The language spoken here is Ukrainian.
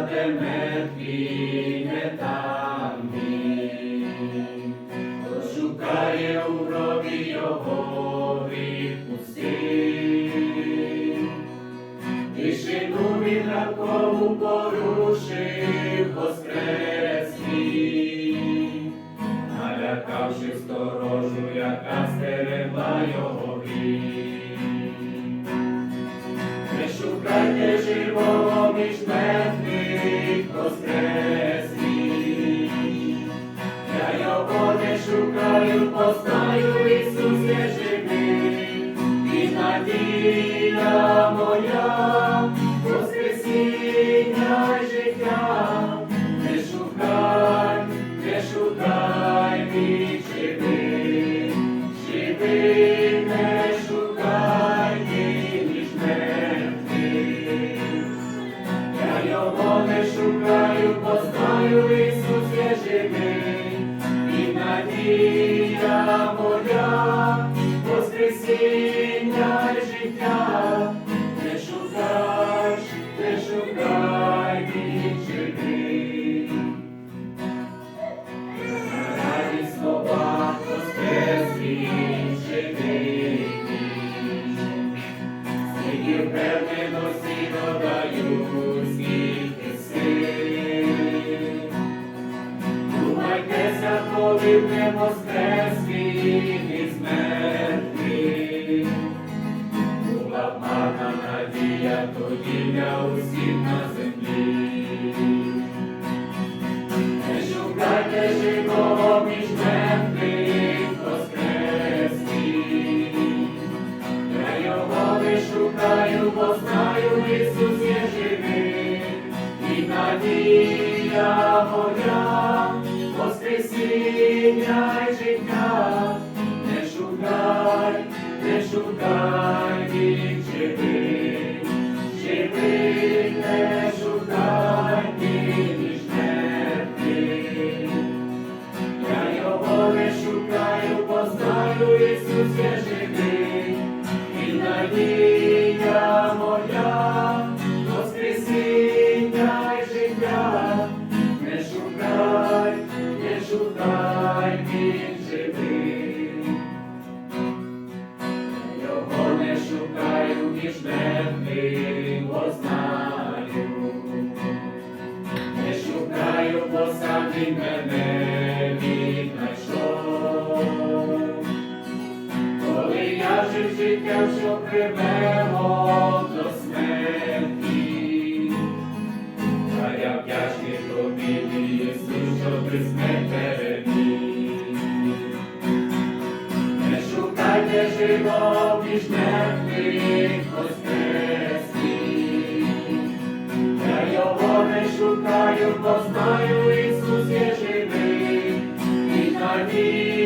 місця, де не там він. Хто шукає у гробі його відпустив. Тишину він ранкову порушив воскреслі, налякавши сторожу, яка стерегла його гріх. Не шукайте живого між мертвих воскреслі. Я його не шукаю, постаю Ісус є живий, і надія надія моя, воскресіння життя. Не шукай, не шукай, він живий. Раді слова воскрес він живий. Скільки впевненості В не воскрес він із мертвих. Була б марна надія тоді для усіх на землі. Не шукайте живого між мертвих воскреслі. Я його не шукаю, бо знаю, Ісус є живий, і надія моя, воскресіння й життя. Не шукай, не шукай, він живий, він мене віднайшов. Коли я жив життям, що привело до смерті, та я вдячний тобі, Ісус, що ти смерть. Не шукайте живого між воскреслі. Я його не шукаю, бо знаю, живий, і